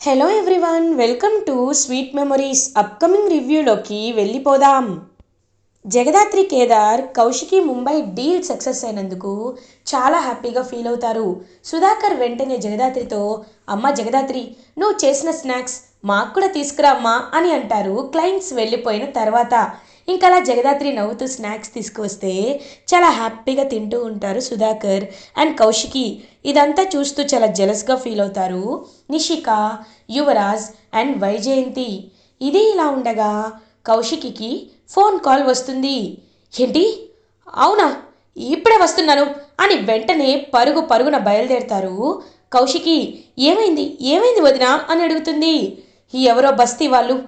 Hello everyone welcome to sweet memories upcoming రివ్యూలోకి వెళ్ళిపోదాం. Jagadhatri Kedar Kaushiki Mumbai deal success అయినందుకు చాలా హ్యాపీగా ఫీల్ అవుతారు. సుధాకర్ వెంటనే జగదాత్రితో అమ్మ జగదాత్రి నువ్వు చేసిన స్నాక్స్ మాకు కూడా తీసుకురా అమ్మా అని అంటారు క్లయింట్స్ వెళ్ళిపోయిన తర్వాత. ఇంకా అలా జగదాత్రి నవ్వుతూ స్నాక్స్ తీసుకువస్తే చాలా హ్యాపీగా తింటూ ఉంటారు సుధాకర్ అండ్ కౌశికి. ఇదంతా చూస్తూ చాలా జెలస్గా ఫీల్ అవుతారు నిషిక యువరాజ్ అండ్ వైజయంతి. ఇది ఇలా ఉండగా కౌశికికి ఫోన్ కాల్ వస్తుంది. ఏంటి? అవునా? ఇప్పుడే వస్తున్నాను అని వెంటనే పరుగు పరుగున బయలుదేరతారు కౌశికి. ఏమైంది? ఏమైంది వదినా అని అడుగుతుంది. ఈ ఎవరో బస్తీ వాళ్ళు?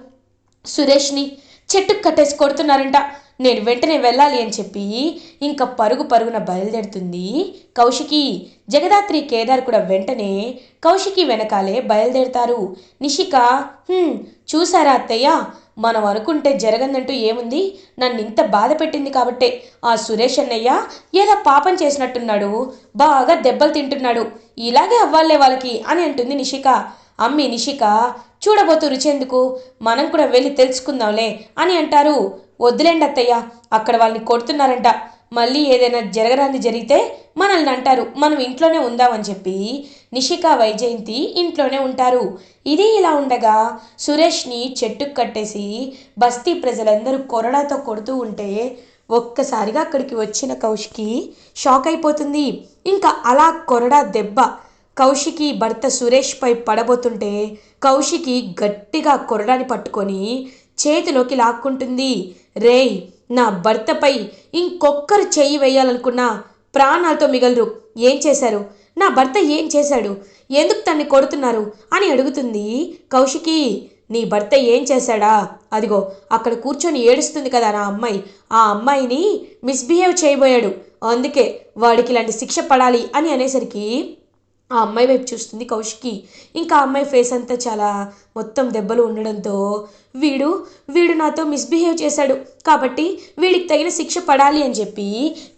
సురేష్ని. చెట్టుకు కట్టేసి కొడుతున్నారంట. నేను వెంటనే వెళ్ళాలి అని చెప్పి ఇంకా పరుగు పరుగున బయలుదేరుతుంది కౌశికి. జగదాత్రి కేదార్ కూడా వెంటనే కౌశికి వెనకాలే బయలుదేరుతారు. నిషిక చూసారా అత్తయ్య? మనం అనుకుంటే జరగందంటూ ఏముంది? నన్ను ఇంత బాధ పెట్టింది కాబట్టే. ఆ సురేష్ అన్నయ్య ఏదో పాపం చేసినట్టున్నాడు? బాగా దెబ్బలు తింటున్నాడు. ఇలాగే అవ్వాలే వాళ్ళకి అని అంటుంది నిషిక. అమ్మి నిషిక చూడబోతూ రుచెందుకు మనం కూడా వెళ్ళి తెలుసుకుందాంలే అని అంటారు. వద్దులేండి అత్తయ్య అక్కడ వాళ్ళని కొడుతున్నారంట. మళ్ళీ ఏదైనా జరగరాంది జరిగితే మనల్ని అంటారు. మనం ఇంట్లోనే ఉందామని చెప్పి నిషిక వైజయంతి ఇంట్లోనే ఉంటారు. ఇది ఇలా ఉండగా సురేష్ని చెట్టుకు కట్టేసి బస్తీ ప్రజలందరూ కొరడాతో కొడుతూ ఉంటే ఒక్కసారిగా అక్కడికి వచ్చిన కౌశికి షాక్ అయిపోతుంది. ఇంకా అలా కొరడా దెబ్బ కౌశికి భర్త సురేష్పై పడబోతుంటే కౌశికి గట్టిగా కొరడాన్ని పట్టుకొని చేతిలోకి లాక్కుంటుంది. రేయ్ నా భర్తపై ఇంకొక్కరు చెయ్యి వేయాలనుకున్నా ప్రాణాలతో మిగలరు. ఏం చేశారు? నా భర్త ఏం చేశాడు? ఎందుకు తన్ని కొడుతున్నారు? అని అడుగుతుంది కౌశికి. నీ భర్త ఏం చేశాడా? అదిగో అక్కడ కూర్చొని ఏడుస్తుంది కదా నా అమ్మాయి. ఆ అమ్మాయిని మిస్బిహేవ్ చేయబోయాడు. అందుకే వాడికి ఇలాంటి శిక్ష పడాలి అని అనేసరికి ఆ అమ్మాయి వైపు చూస్తుంది కౌశికి. ఇంకా ఆ అమ్మాయి ఫేస్ అంతా చాలా మొత్తం దెబ్బలు ఉండడంతో వీడు వీడు నాతో మిస్బిహేవ్ చేశాడు. కాబట్టి వీడికి తగిన శిక్ష పడాలి అని చెప్పి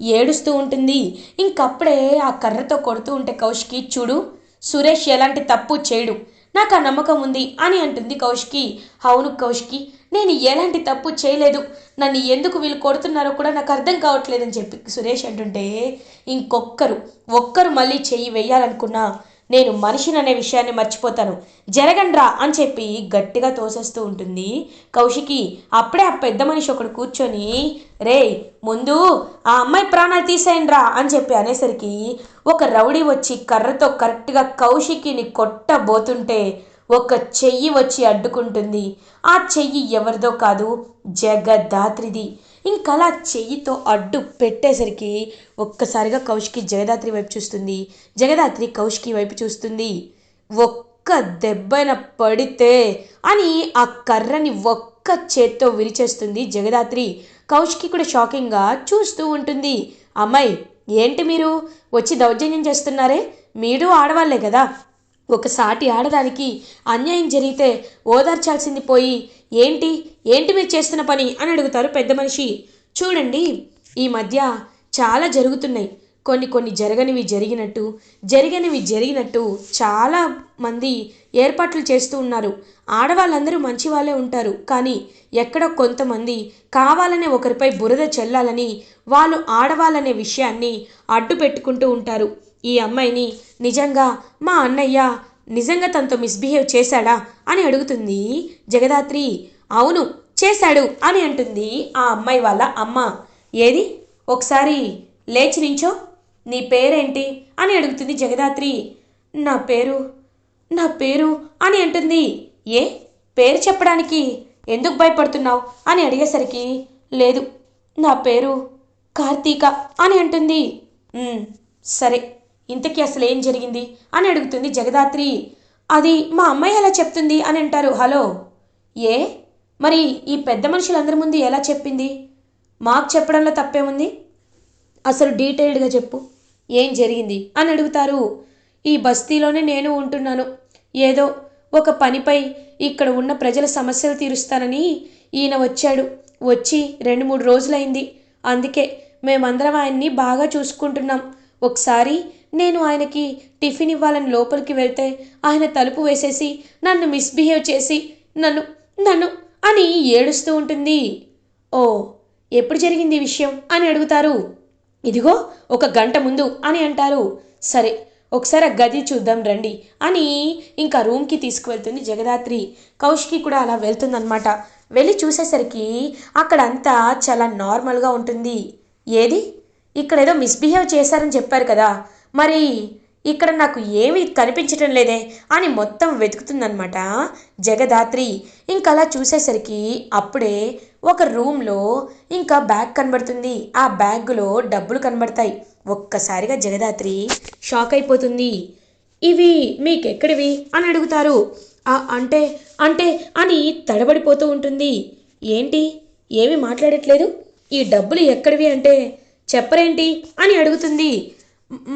ఏడుస్తూ ఉంటుంది. ఇంకప్పుడే ఆ కర్రతో కొడుతూ ఉంటే కౌశికి చూడు సురేష్ ఎలాంటి తప్పు చేయడు. నాకు ఆ నమ్మకం ఉంది అని అంటుంది కౌశికి. అవును కౌశికి నేను ఎలాంటి తప్పు చేయలేదు. నన్ను ఎందుకు వీళ్ళు కొడుతున్నారో కూడా నాకు అర్థం కావట్లేదని చెప్పి సురేష్ అంటుంటే ఇంకొక్కరు ఒక్కరు మళ్ళీ చెయ్యి వేయాలనుకున్నా నేను మనిషిని అనే విషయాన్ని మర్చిపోతాను. జరగండ్రా అని చెప్పి గట్టిగా తోసేస్తూ ఉంటుంది. కౌశికి అప్పుడే ఆ పెద్ద మనిషి ఒకడు కూర్చొని రే ముందు ఆ అమ్మాయి ప్రాణాలు తీసేయండిరా అని చెప్పి అనేసరికి ఒక రౌడీ వచ్చి కర్రతో కరెక్ట్గా కౌశికిని కొట్టబోతుంటే ఒక చెయ్యి వచ్చి అడ్డుకుంటుంది. ఆ చెయ్యి ఎవరిదో కాదు ఇంకా అలా చెయ్యితో అడ్డు పెట్టేసరికి ఒక్కసారిగా కౌశికి జగదాత్రి వైపు చూస్తుంది. జగదాత్రి కౌశికి వైపు చూస్తుంది. ఒక్క దెబ్బన పడితే అని ఆ కర్రని ఒక్క చేత్తో విరిచేస్తుంది జగదాత్రి. కౌశికి కూడా షాకింగ్గా చూస్తూ ఉంటుంది. అమ్మాయి ఏంటి మీరు? వచ్చి దౌర్జన్యం చేస్తున్నారే? మీరు ఆడవాళ్ళే కదా. ఒక సాటి ఆడదానికి అన్యాయం జరిగితే ఓదార్చాల్సింది పోయి ఏంటి? ఏంటి మీరు చేస్తున్న పని? అని అడుగుతారు పెద్ద మనిషి. చూడండి ఈ మధ్య చాలా జరుగుతున్నాయి. కొన్ని కొన్ని జరగనివి జరిగినట్టు జరిగనివి జరిగినట్టు చాలా మంది ఏర్పాట్లు చేస్తూ ఉన్నారు. ఆడవాళ్ళందరూ మంచి వాళ్ళే ఉంటారు. కానీ ఎక్కడో కొంతమంది కావాలనే ఒకరిపై బురద చెల్లాలని వాళ్ళు ఆడవాళ్ళనే విషయాన్ని అడ్డు పెట్టుకుంటూ ఉంటారు. ఈ అమ్మాయిని నిజంగా మా అన్నయ్య నిజంగా తనతో మిస్బిహేవ్ చేశాడా అని అడుగుతుంది జగదాత్రి. అవును చేశాడు అని అంటుంది ఆ అమ్మాయి వాళ్ళ అమ్మ. ఏది? ఒకసారి లేచి నించో. నీ పేరేంటి? అని అడుగుతుంది జగదాత్రి. నా పేరు? నా పేరు? అని అంటుంది. ఏ? పేరు చెప్పడానికి ఎందుకు భయపడుతున్నావు? అని అడిగేసరికి లేదు నా పేరు కార్తీక అని అంటుంది. సరే. ఇంతకీ అసలు ఏం జరిగింది? అని అడుగుతుంది జగదాత్రి. అది మా అమ్మాయి ఎలా చెప్తుంది అని అంటారు. హలో? ఏ? మరి ఈ పెద్ద మనుషులందరి ముందు ఎలా చెప్పింది? మాకు చెప్పడంలో తప్పేముంది? అసలు డీటెయిల్డ్గా చెప్పు. ఏం జరిగింది? అని అడుగుతారు. ఈ బస్తీలోనే నేను ఉంటున్నాను. ఏదో ఒక పనిపై ఇక్కడ ఉన్న ప్రజల సమస్యలు తీరుస్తానని ఈయన వచ్చాడు. వచ్చి రెండు మూడు రోజులైంది. అందుకే మేమందరం ఆయన్ని బాగా చూసుకుంటున్నాం. ఒకసారి నేను ఆయనకి టిఫిన్ ఇవ్వాలని లోపలికి వెళ్తే ఆయన తలుపు వేసేసి నన్ను మిస్బిహేవ్ చేసి నన్ను నన్ను అని ఏడుస్తూ ఉంటుంది. ఓ ఎప్పుడు జరిగింది ఈ విషయం అని అడుగుతారు. ఇదిగో ఒక గంట ముందు అని అంటారు. సరే ఒకసారి ఆ గది చూద్దాం రండి అని ఇంకా రూమ్కి తీసుకువెళ్తుంది జగదాత్రి. కౌష్కి కూడా అలా వెళ్తుందనమాట వెళ్ళి చూసేసరికి అక్కడ అంతా చాలా నార్మల్గా ఉంటుంది. ఏది? ఇక్కడ ఏదో మిస్బిహేవ్ చేశారని చెప్పారు కదా. మరి ఇక్కడ నాకు ఏమీ కనిపించటం లేదే అని మొత్తం వెతుకుతుందనమాట జగదాత్రి ఇంకా అలా చూసేసరికి అప్పుడే ఒక రూమ్లో ఇంకా బ్యాగ్ కనబడుతుంది. ఆ బ్యాగ్లో డబ్బులు కనబడతాయి. ఒక్కసారిగా జగదాత్రి షాక్ అయిపోతుంది. ఇవి మీకెక్కడివి? అని అడుగుతారు. అంటే అంటే అని తడబడిపోతూ ఉంటుంది. ఏంటి? ఏమీ మాట్లాడట్లేదు? ఈ డబ్బులు ఎక్కడివి అంటే చెప్పరేంటి? అని అడుగుతుంది.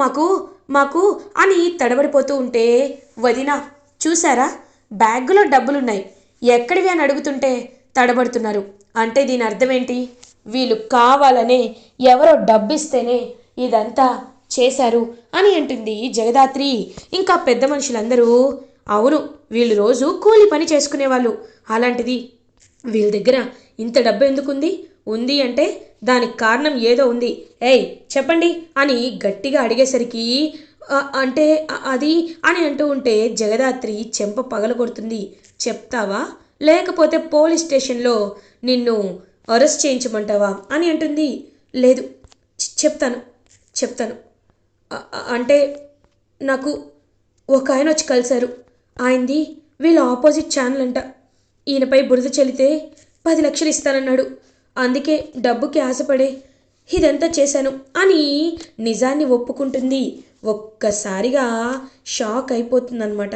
మాకు మాకు అని తడబడిపోతూ ఉంటే వదిన చూసారా బ్యాగ్లో డబ్బులున్నాయి. ఎక్కడివి అని అడుగుతుంటే తడబడుతున్నారు. అంటే దీని అర్థం ఏంటి వీళ్ళు కావాలనే ఎవరో డబ్బిస్తేనే ఇదంతా చేశారు అని అంటుంది జగదాత్రి. ఇంకా పెద్ద మనుషులందరూ అవును వీళ్ళు రోజు కూలి పని చేసుకునేవాళ్ళు. అలాంటిది వీళ్ళ దగ్గర ఇంత డబ్బు ఎందుకుంది? ఉంది అంటే దానికి కారణం ఏదో ఉంది. ఏయ్ చెప్పండి అని గట్టిగా అడిగేసరికి అంటే అది? అని అంటూ ఉంటే జగదాత్రి చెంప పగలగొడుతుంది. చెప్తావా? లేకపోతే పోలీస్ స్టేషన్లో నిన్ను అరెస్ట్ చేయించమంటావా? అని అంటుంది. లేదు చెప్తాను చెప్తాను. అంటే నాకు ఒక ఆయన వచ్చి కలిశారు. ఆయనది వీళ్ళ ఆపోజిట్ ఛానల్ అంట. ఈయనపై బురద చల్లితే పది లక్షలు ఇస్తానన్నాడు. అందుకే డబ్బుకి ఆశపడే ఇదంతా చేశాను అని నిజాన్ని ఒప్పుకుంటుంది. ఒక్కసారిగా షాక్ అయిపోతుందనమాట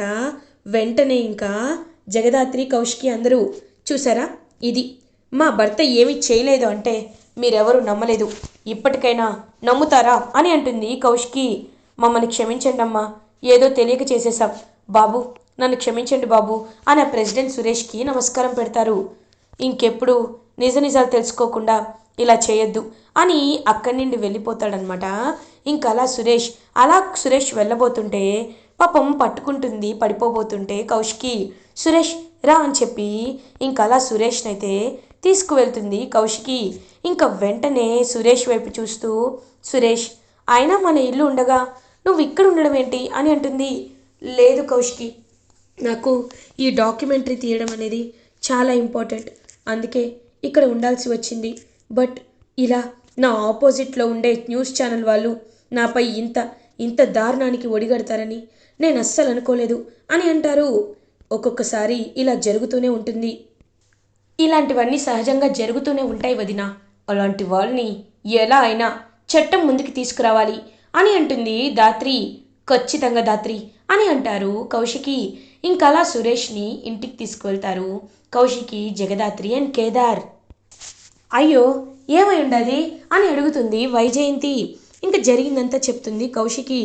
వెంటనే ఇంకా జగదాత్రి కౌశికి అందరూ చూసారా? ఇది. మా భర్త ఏమీ చేయలేదు అంటే మీరెవరు నమ్మలేదు. ఇప్పటికైనా నమ్ముతారా? అని అంటుంది కౌశికి. మమ్మల్ని క్షమించండి అమ్మా ఏదో తెలియక చేసేసాం బాబు నన్ను క్షమించండి బాబు అని ఆ ప్రెసిడెంట్ సురేష్కి నమస్కారం పెడతారు. ఇంకెప్పుడు నిజ నిజాలు తెలుసుకోకుండా ఇలా చేయొద్దు అని అక్కడి నుండి వెళ్ళిపోతాడనమాట ఇంకా అలా సురేష్ అలా సురేష్ వెళ్ళబోతుంటే పాపం పట్టుకుంటుంది పడిపోబోతుంటే కౌశికి సురేష్ రా అని చెప్పి ఇంకా అలా సురేష్ని తీసుకువెళ్తుంది కౌశికి. ఇంకా వెంటనే సురేష్ వైపు చూస్తూ సురేష్ అయినా మన ఇల్లు ఉండగా నువ్వు ఇక్కడ ఉండడం ఏంటి? అని అంటుంది. లేదు కౌశికి నాకు ఈ డాక్యుమెంటరీ తీయడం అనేది చాలా ఇంపార్టెంట్. అందుకే ఇక్కడ ఉండాల్సి వచ్చింది. బట్ ఇలా నా ఆపోజిట్లో ఉండే న్యూస్ ఛానల్ వాళ్ళు నాపై ఇంత ఇంత దారుణానికి ఒడిగడతారని నేను అస్సలు అనుకోలేదు అని అంటారు. ఒక్కొక్కసారి ఇలా జరుగుతూనే ఉంటుంది. ఇలాంటివన్నీ సహజంగా జరుగుతూనే ఉంటాయి వదిన. అలాంటి వాళ్ళని ఎలా అయినా చట్టం ముందుకు తీసుకురావాలి అని అంటుంది దాత్రి. ఖచ్చితంగా దాత్రి అని అంటారు కౌశికి. ఇంకా అలా సురేష్ని ఇంటికి తీసుకువెళ్తారు కౌశికి జగదాత్రి అండ్ కేదార్. అయ్యో ఏమై ఉండది అని అడుగుతుంది వైజయంతి. ఇంకా జరిగిందంతా చెప్తుంది కౌశికి.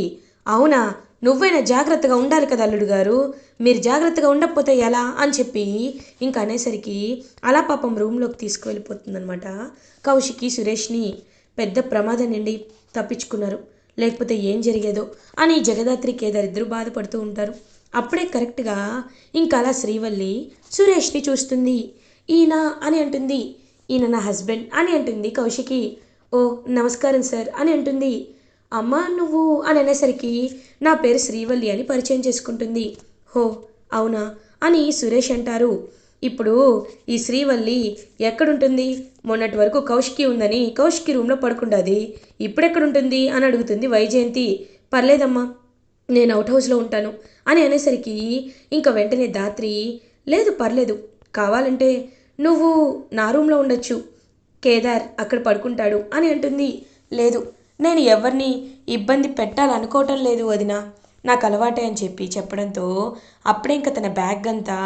అవునా నువ్వైనా జాగ్రత్తగా ఉండాలి కదా అల్లుడు గారు. మీరు జాగ్రత్తగా ఉండకపోతే ఎలా అని చెప్పి ఇంకా అనేసరికి అలా పాపం రూమ్లోకి తీసుకువెళ్ళిపోతుందనమాట కౌశికి సురేష్ని. పెద్ద ప్రమాదం నుండి తప్పించుకున్నారు. లేకపోతే ఏం జరిగేదో అని జగదాత్రి కేదార్ ఇద్దరు బాధపడుతూ ఉంటారు. అప్పుడే కరెక్ట్గా ఇంకా అలా శ్రీవల్లి సురేష్ని చూస్తుంది. ఈయన అని అంటుంది. ఈయన నా హస్బెండ్ అని అంటుంది కౌశికి. ఓ నమస్కారం సార్ అని అంటుంది. అమ్మా నువ్వు అని అనేసరికి నా పేరు శ్రీవల్లి అని పరిచయం చేసుకుంటుంది. హో అవునా అని సురేష్ అంటారు. ఇప్పుడు ఈ శ్రీవల్లి ఎక్కడుంటుంది? మొన్నటి వరకు కౌశికి ఉందని కౌశికి రూమ్లో పడుకుండాది. ఇప్పుడెక్కడుంటుంది? అని అడుగుతుంది వైజయంతి. పర్లేదమ్మా. నేను అవుట్ హౌస్లో ఉంటాను అని అనేసరికి ఇంకా వెంటనే దాత్రి లేదు పర్లేదు. కావాలంటే నువ్వు నా రూమ్లో ఉండొచ్చు. కేదార్ అక్కడ పడుకుంటాడు అని అంటుంది. లేదు నేను ఎవరిని ఇబ్బంది పెట్టాలనుకోవటం లేదు వదిన. నాకు అలవాటే అని చెప్పి చెప్పడంతో అప్పుడే ఇంకా తన బ్యాగ్ అంతా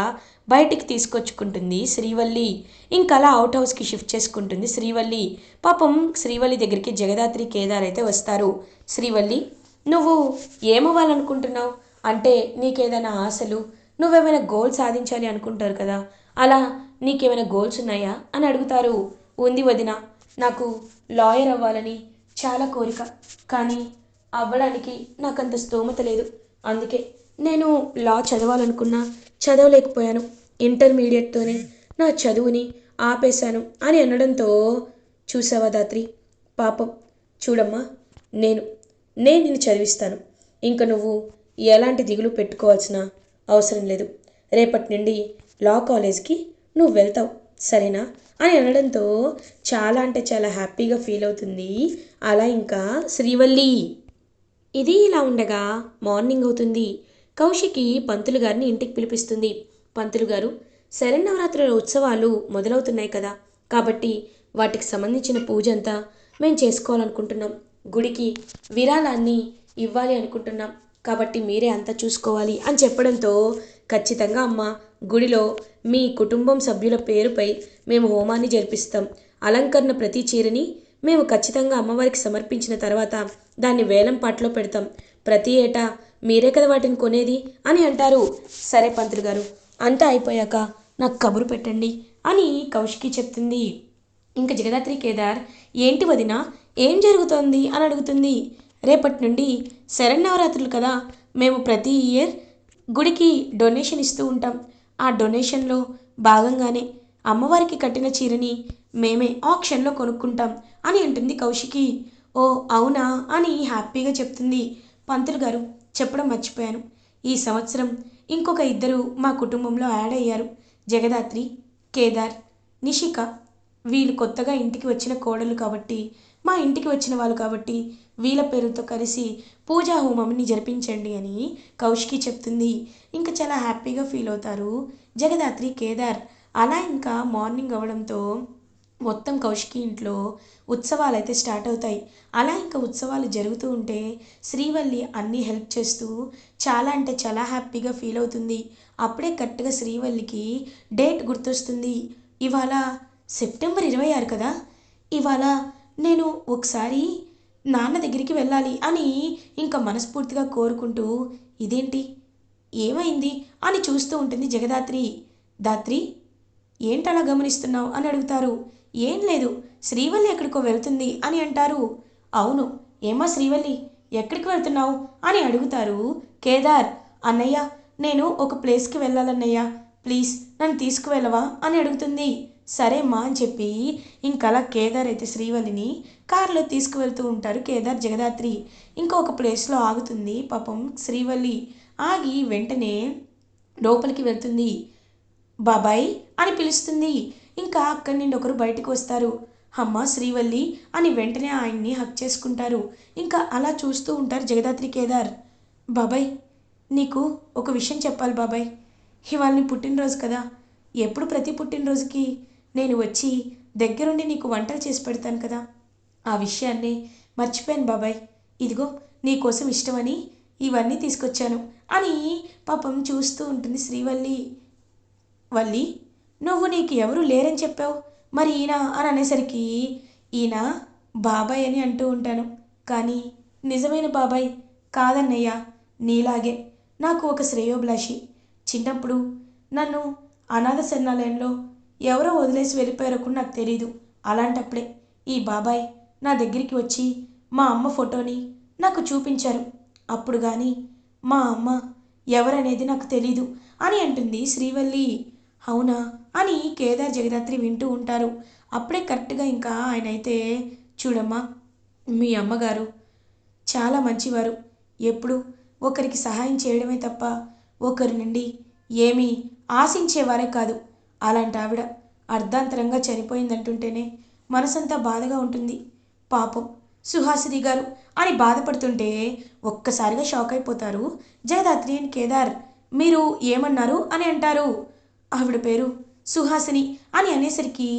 బయటికి తీసుకొచ్చుకుంటుంది శ్రీవల్లి. ఇంకా అలా అవుట్ హౌస్కి షిఫ్ట్ చేసుకుంటుంది శ్రీవల్లి. పాపం శ్రీవల్లి దగ్గరికి జగదాత్రి కేదార్ అయితే వస్తారు. శ్రీవల్లి నువ్వు ఏమవ్వాలనుకుంటున్నావు? అంటే నీకేదైనా ఆశలు? నువ్వేమైనా గోల్ సాధించాలి అనుకుంటారు కదా? అలా నీకేమైనా గోల్స్ ఉన్నాయా? అని అడుగుతారు. ఉంది వదిన నాకు లాయర్ అవ్వాలని చాలా కోరిక. కానీ అవ్వడానికి నాకు అంత స్తోమత లేదు. అందుకే నేను లా చదవాలనుకున్నా చదవలేకపోయాను. ఇంటర్మీడియట్తోనే నా చదువుని ఆపేశాను అని అనడంతో చూసావా దాత్రి? పాపం. చూడమ్మా నేను నేను నిన్ను చదివిస్తాను. ఇంక నువ్వు ఎలాంటి దిగులు పెట్టుకోవాల్సిన అవసరం లేదు. రేపటి నుండి లా కాలేజ్కి నువ్వు వెళ్తావు. సరేనా? అని అనడంతో చాలా అంటే చాలా హ్యాపీగా ఫీల్ అవుతుంది. అలా ఇంకా శ్రీవల్లి. ఇది ఇలా ఉండగా మార్నింగ్ అవుతుంది. కౌశికి పంతులు గారిని ఇంటికి పిలిపిస్తుంది. పంతులు గారు శరన్నవరాత్రుల ఉత్సవాలు మొదలవుతున్నాయి కదా. కాబట్టి వాటికి సంబంధించిన పూజ అంతా మేము చేసుకోవాలనుకుంటున్నాం. గుడికి విరాళాన్ని ఇవ్వాలి అనుకుంటున్నాం. కాబట్టి మీరే అంతా చూసుకోవాలి అని చెప్పడంతో ఖచ్చితంగా అమ్మ గుడిలో మీ కుటుంబం సభ్యుల పేరుపై మేము హోమాన్ని జరిపిస్తాం. అలంకరణ ప్రతి చీరని మేము ఖచ్చితంగా అమ్మవారికి సమర్పించిన తర్వాత దాన్ని వేలం పాటలో పెడతాం. ప్రతి ఏటా మీరే కదా వాటిని కొనేది అని అంటారు. సరే పంతులు గారు అంతా అయిపోయాక నాకు కబురు పెట్టండి అని కౌశికి చెప్తుంది. ఇంకా జగదాత్రి కేదార్ ఏంటి వదిన ఏం జరుగుతోంది? అని అడుగుతుంది. రేపటి నుండి శరన్నవరాత్రులు కదా. మేము ప్రతి ఇయర్ గుడికి డొనేషన్ ఇస్తూ ఉంటాం. ఆ డొనేషన్లో భాగంగానే అమ్మవారికి కట్టిన చీరని మేమే ఆక్షన్లో కొనుక్కుంటాం అని అంటుంది కౌశికి. ఓ అవునా? అని హ్యాపీగా చెప్తుంది పంతులు గారు. చెప్పడం మర్చిపోయాను. ఈ సంవత్సరం ఇంకొక ఇద్దరు మా కుటుంబంలో యాడ్ అయ్యారు. జగదాత్రి కేదార్ నిషిక. వీళ్ళు కొత్తగా ఇంటికి వచ్చిన కోడలు కాబట్టి మా ఇంటికి వచ్చిన వాళ్ళు కాబట్టి వీళ్ళ పేరుతో కలిసి పూజా హోమంని జరిపించండి అని కౌశికి చెప్తుంది. ఇంకా చాలా హ్యాపీగా ఫీల్ అవుతారు. జగదాత్రి కేదార్ అలా ఇంకా మార్నింగ్ అవడంతో మొత్తం కౌశికి ఇంట్లో ఉత్సవాలు అయితే స్టార్ట్ అవుతాయి. అలా ఇంకా ఉత్సవాలు జరుగుతూ ఉంటే శ్రీవల్లి అన్నీ హెల్ప్ చేస్తూ చాలా అంటే చాలా హ్యాపీగా ఫీల్ అవుతుంది. అప్పుడే కరెక్ట్గా శ్రీవల్లికి డేట్ గుర్తొస్తుంది. ఇవాళ సెప్టెంబర్ ఇరవై ఆరు కదా? ఇవాళ నేను ఒకసారి నాన్న దగ్గరికి వెళ్ళాలి అని ఇంకా మనస్ఫూర్తిగా కోరుకుంటూ ఇదేంటి? ఏమైంది? అని చూస్తూ ఉంటుంది జగదాత్రి. దాత్రి ఏంటలా గమనిస్తున్నావు? అని అడుగుతారు. ఏం లేదు శ్రీవల్లి ఎక్కడికో వెళ్తుంది అని అంటారు. అవును ఏమా శ్రీవల్లి? ఎక్కడికి వెళ్తున్నావు? అని అడుగుతారు కేదార్. అన్నయ్య నేను ఒక ప్లేస్కి వెళ్ళాలన్నయ్య. ప్లీజ్ నన్ను తీసుకువెళ్ళవా? అని అడుగుతుంది. సరే అని చెప్పి ఇంకలా కేదార్ అయితే శ్రీవల్లిని కారులో తీసుకువెళ్తూ ఉంటారు కేదార్ జగదాత్రి. ఇంకొక ప్లేస్లో ఆగుతుంది. పాపం శ్రీవల్లి ఆగి వెంటనే లోపలికి వెళ్తుంది. బాబాయ్ అని పిలుస్తుంది. ఇంకా అక్కడి నుండి ఒకరు బయటకు వస్తారు. అమ్మ శ్రీవల్లి అని వెంటనే ఆయన్ని హక్ చేసుకుంటారు. ఇంకా అలా చూస్తూ ఉంటారు జగదాత్రి కేదార్. బాబాయ్ నీకు ఒక విషయం చెప్పాలి బాబాయ్. ఇవాళ నీ పుట్టినరోజు కదా. ఎప్పుడు ప్రతి పుట్టినరోజుకి? నేను వచ్చి దగ్గరుండి నీకు వంటలు చేసి పెడతాను కదా. ఆ విషయాన్ని మర్చిపోయాను బాబాయ్. ఇదిగో నీకోసం ఇష్టమని ఇవన్నీ తీసుకొచ్చాను అని పాపం చూస్తూ ఉంటుంది శ్రీవల్లి. వల్లి నువ్వు నీకు ఎవరు లేరని చెప్పావు? మరి ఈయన అని అనేసరికి ఈయన బాబాయ్ అని అంటూ ఉంటాను. కానీ నిజమైన బాబాయ్ కాదన్నయ్య నీలాగే నాకు ఒక శ్రేయోభిలాషి. చిన్నప్పుడు నన్ను అనాథ శరణాలయంలో ఎవరో వదిలేసి వెళ్ళిపోయారో కూడా నాకు తెలీదు. అలాంటప్పుడే ఈ బాబాయ్ నా దగ్గరికి వచ్చి మా అమ్మ ఫోటోని నాకు చూపించారు. అప్పుడు కానీ మా అమ్మ ఎవరనేది నాకు తెలీదు అని అంటుంది శ్రీవల్లి. అవునా అని కేదార్ జగదాత్రి వింటూ ఉంటారు. అప్పుడే కరెక్ట్గా ఇంకా ఆయన అయితే చూడమ్మా మీ అమ్మగారు చాలా మంచివారు. ఎప్పుడు ఒకరికి సహాయం చేయడమే తప్ప ఒకరి నుండి ఏమీ ఆశించేవారే కాదు. అలాంటి ఆవిడ అర్ధాంతరంగా చనిపోయిందంటుంటేనే మనసంతా బాధగా ఉంటుంది. పాపం. సుహాసిని గారు అని బాధపడుతుంటే ఒక్కసారిగా షాక్ అయిపోతారు జయదాత్రి అండ్ కేదార్. మీరు ఏమన్నారు? అని అంటారు. ఆవిడ పేరు సుహాసిని అని అనేసరికి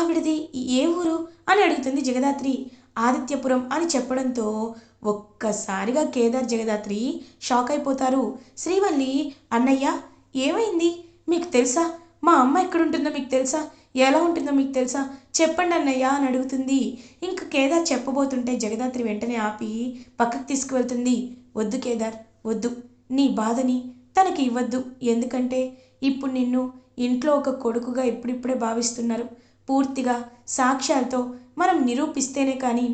ఆవిడది ఏ ఊరు? అని అడుగుతుంది జగదాత్రి. ఆదిత్యపురం అని చెప్పడంతో ఒక్కసారిగా కేదార్ జగదాత్రి షాక్ అయిపోతారు శ్రీవల్లి అన్నయ్య ఏమైంది? మీకు తెలుసా? మా అమ్మ ఎక్కడుంటుందో మీకు తెలుసా? ఎలా ఉంటుందో మీకు తెలుసా? చెప్పండి అన్నయ్య అని అడుగుతుంది. ఇంక కేదార్ చెప్పబోతుంటే జగదాత్రి వెంటనే ఆపి పక్కకు తీసుకువెళ్తుంది. వద్దు కేదార్ వద్దు. నీ బాధని తనకి ఇవ్వద్దు. ఎందుకంటే ఇప్పుడు నిన్ను ఇంట్లో ఒక కొడుకుగా ఇప్పుడిప్పుడే భావిస్తున్నారు. పూర్తిగా సాక్ష్యాలతో మనం నిరూపిస్తేనే కానీ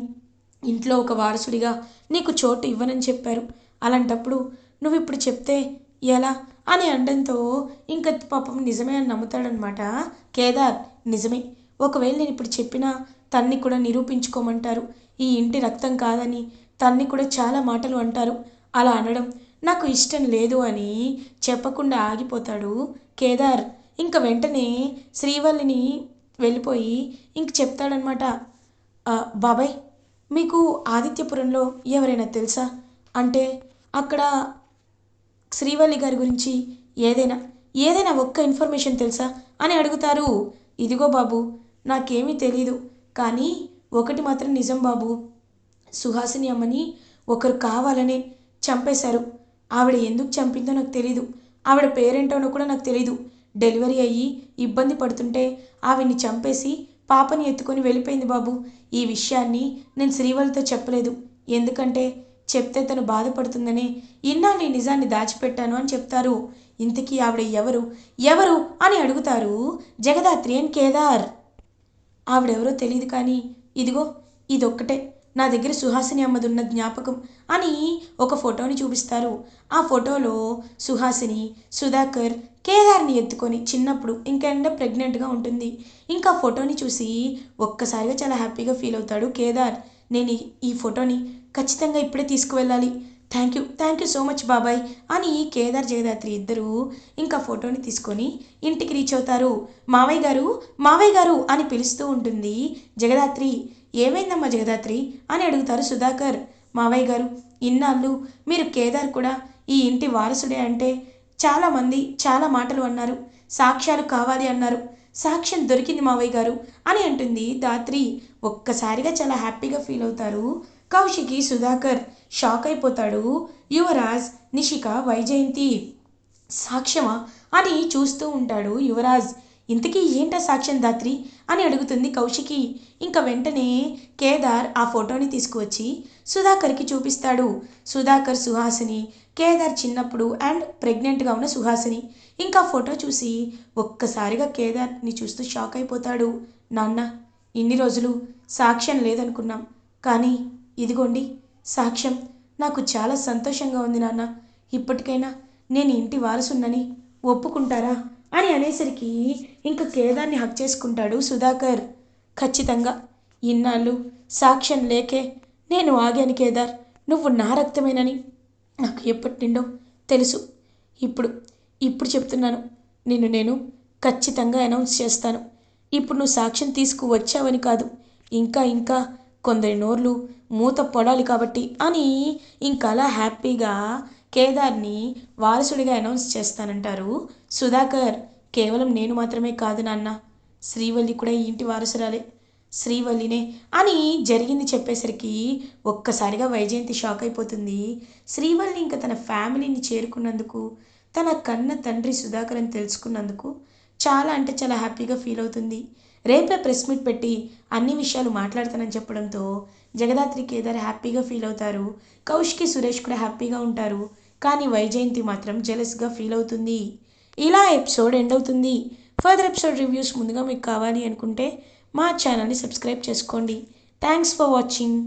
ఇంట్లో ఒక వారసుడిగా నీకు చోటు ఇవ్వనని చెప్పారు. అలాంటప్పుడు నువ్వు ఇప్పుడు చెప్తే ఎలా? అని అనడంతో ఇంకా పాపం నిజమే అని నమ్ముతాడనమాట. కేదార్ నిజమే. ఒకవేళ నేను ఇప్పుడు చెప్పినా తన్ని కూడా నిరూపించుకోమంటారు. ఈ ఇంటి రక్తం కాదని తన్ని కూడా చాలా మాటలు అంటారు. అలా అనడం నాకు ఇష్టం లేదు అని చెప్పకుండా ఆగిపోతాడు కేదార్. ఇంకా వెంటనే శ్రీవల్లిని వెళ్ళిపోయి ఇంక చెప్తాడనమాట బాబాయ్ మీకు ఆదిత్యపురంలో ఎవరైనా తెలుసా? అంటే అక్కడ శ్రీవల్లి గారి గురించి ఏదైనా ఏదైనా ఒక్క ఇన్ఫర్మేషన్ తెలుసా? అని అడుగుతారు. ఇదిగో బాబు నాకేమీ తెలీదు. కానీ ఒకటి మాత్రం నిజం బాబు. సుహాసిని అమ్మని ఒకరు కావాలనే చంపేశారు. ఆవిడ ఎందుకు చంపిందో నాకు తెలీదు. ఆవిడ పేరేంటోనో కూడా నాకు తెలీదు. డెలివరీ అయ్యి ఇబ్బంది పడుతుంటే ఆవిడ్ని చంపేసి పాపని ఎత్తుకొని వెళ్ళిపోయింది బాబు. ఈ విషయాన్ని నేను శ్రీవల్లితో చెప్పలేదు. ఎందుకంటే చెప్తే తను బాధపడుతుందని ఇన్నాళ్ళు ఈ నిజాన్ని దాచిపెట్టాను అని చెప్తారు. ఇంతకీ ఆవిడ ఎవరు? ఎవరు అని అడుగుతారు జగదాత్రి అండ్ కేదార్. ఆవిడెవరో తెలియదు కానీ ఇదిగో ఇదొక్కటే. నా దగ్గర సుహాసిని అమ్మదున్న జ్ఞాపకం అని ఒక ఫోటోని చూపిస్తారు. ఆ ఫోటోలో సుహాసిని సుధాకర్ కేదార్ని ఎత్తుకొని చిన్నప్పుడు ఇంకెండ ప్రెగ్నెంట్గా ఉంటుంది. ఇంకా ఫోటోని చూసి ఒక్కసారిగా చాలా హ్యాపీగా ఫీల్ అవుతాడు కేదార్. నేను ఈ ఫోటోని ఖచ్చితంగా ఇప్పుడే తీసుకువెళ్ళాలి. Thank you. Thank you so much బాబాయ్. అని కేదార్ జగదాత్రి ఇద్దరు ఇంకా ఫోటోని తీసుకొని ఇంటికి రీచ్ అవుతారు. మావయ్య గారు మావయ్య గారు అని పిలుస్తూ ఉంటుంది. జగదాత్రి ఏమైందమ్మా జగదాత్రి? అని అడుగుతారు సుధాకర్. మావయ్య గారు ఇన్నాళ్ళు మీరు కేదార్ కూడా ఈ ఇంటి వారసుడే అంటే చాలామంది చాలా మాటలు అన్నారు. సాక్ష్యాలు కావాలి అన్నారు. సాక్ష్యం దొరికింది మావయ్య గారు అని అంటుంది దాత్రి. ఒక్కసారిగా చాలా హ్యాపీగా ఫీల్ అవుతారు కౌశికి సుధాకర్ షాక్ అయిపోతాడు. యువరాజ్ నిషిక వైజయంతి సాక్ష్యమా అని చూస్తూ ఉంటాడు యువరాజ్. ఇంతకీ ఏంటా సాక్ష్యం దాత్రి అని అడుగుతుంది కౌశికి. ఇంకా వెంటనే కేదార్ ఆ ఫోటోని తీసుకువచ్చి సుధాకర్కి చూపిస్తాడు. సుధాకర్ సుహాసిని కేదార్ చిన్నప్పుడు అండ్ ప్రెగ్నెంట్గా ఉన్న సుహాసిని ఇంకా ఫోటో చూసి ఒక్కసారిగా కేదార్ని చూస్తూ షాక్ అయిపోతాడు. నాన్న ఇన్ని రోజులు సాక్ష్యం లేదనుకున్నాం. కానీ ఇదిగోండి సాక్ష్యం. నాకు చాలా సంతోషంగా ఉంది నాన్న. ఇప్పటికైనా నేను ఇంటి వారసున్నని ఒప్పుకుంటారా? అని అనేసరికి ఇంకా కేదార్ని హక్ చేసుకుంటాడు సుధాకర్. ఖచ్చితంగా. ఇన్నాళ్ళు సాక్ష్యం లేకే నేను ఆగాను కేదార్ నువ్వు నా రక్తమేనని నాకు ఎప్పటి నుండో తెలుసు. ఇప్పుడు ఇప్పుడు చెప్తున్నాను. నిన్ను నేను ఖచ్చితంగా అనౌన్స్ చేస్తాను. ఇప్పుడు నువ్వు సాక్ష్యం తీసుకువచ్చావని కాదు. ఇంకా ఇంకా కొందరి నోర్లు మూత పొడాలి కాబట్టి అని ఇంకా అలా హ్యాపీగా కేదార్ని వారసుడిగా అనౌన్స్ చేస్తానంటారు. సుధాకర్ కేవలం నేను మాత్రమే కాదు నాన్న శ్రీవల్లి కూడా ఈ ఇంటి వారసురాలే శ్రీవల్లినే అని జరిగింది చెప్పేసరికి ఒక్కసారిగా వైజయంతి షాక్ అయిపోతుంది. శ్రీవల్లి ఇంకా తన ఫ్యామిలీని చేరుకున్నందుకు తన కన్న తండ్రి సుధాకర్ అని తెలుసుకున్నందుకు చాలా అంటే చాలా హ్యాపీగా ఫీల్ అవుతుంది. రేపే ప్రెస్ మీట్ పెట్టి అన్ని విషయాలు మాట్లాడతానని చెప్పడంతో జగదాత్రి కేదార్ హ్యాపీగా ఫీల్ అవుతారు. కౌష్కి సురేష్ కూడా హ్యాపీగా ఉంటారు. కానీ వైజయంతి మాత్రం జెలస్గా ఫీల్ అవుతుంది. ఇలా ఎపిసోడ్ ఎండ్ అవుతుంది. ఫర్దర్ ఎపిసోడ్ రివ్యూస్ ముందుగా మీకు కావాలి అనుకుంటే మా ఛానల్ని సబ్స్క్రైబ్ చేసుకోండి. Thanks for watching.